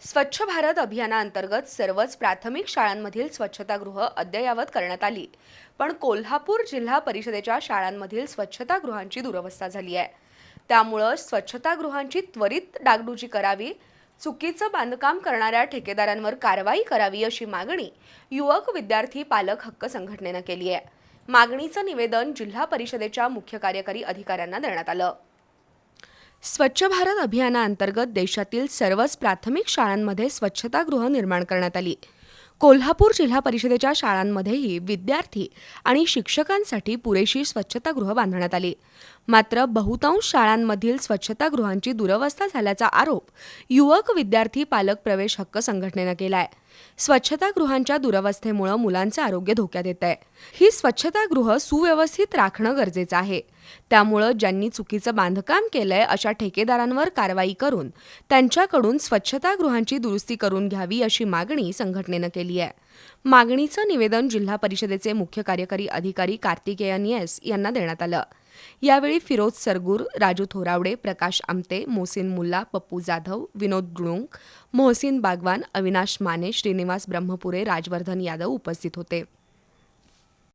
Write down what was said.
स्वच्छ भारत अभियानाअंतर्गत सर्वच प्राथमिक शाळांमधील स्वच्छतागृह अद्ययावत करण्यात आली. पण कोल्हापूर जिल्हा परिषदेच्या शाळांमधील स्वच्छतागृहांची दुरवस्था झाली आहे. त्यामुळं स्वच्छतागृहांची त्वरित डागडुजी करावी चुकीचं बांधकाम करणाऱ्या ठेकेदारांवर कारवाई करावी अशी मागणी युवक विद्यार्थी पालक हक्क संघटनेनं केली आहे. मागणीचं निवेदन जिल्हा परिषदेच्या मुख्य कार्यकारी अधिकाऱ्यांना देण्यात आलं. स्वच्छ भारत अभियानाअंतर्गत देशातील सर्वच प्राथमिक शाळांमध्ये स्वच्छतागृह निर्माण करण्यात आली. कोल्हापूर जिल्हा परिषदेच्या शाळांमध्येही विद्यार्थी आणि शिक्षकांसाठी पुरेशी स्वच्छतागृह बांधण्यात आली. मात्र बहुतांश शाळांमधील स्वच्छतागृहांची दुरवस्था झाल्याचा आरोप युवक विद्यार्थी पालक प्रवेश हक्क संघटनेनं केला आहे स्वच्छतागृहांच्या दुरवस्थेमुळे मुलांचे आरोग्य धोक्यात येत आहे ही स्वच्छतागृह सुव्यवस्थित राखणं गरजेचं आहे. त्यामुळं ज्यांनी चुकीचं बांधकाम केलंय अशा ठेकेदारांवर कारवाई करून त्यांच्याकडून स्वच्छतागृहांची दुरुस्ती करून घ्यावी अशी मागणी संघटनेनं केली आहे. मागणीचं निवेदन जिल्हा परिषदेचे मुख्य कार्यकारी अधिकारी कार्तिकेयन येस यांना देण्यात आलं. यावेळी फिरोज सरगूर राजू थोरावडे प्रकाश आमते मोहसिन मुल्ला पप्पू जाधव विनोद गुणुंक मोहसिन बागवान अविनाश माने श्रीनिवास ब्रह्मपुरे राजवर्धन यादव उपस्थित होते.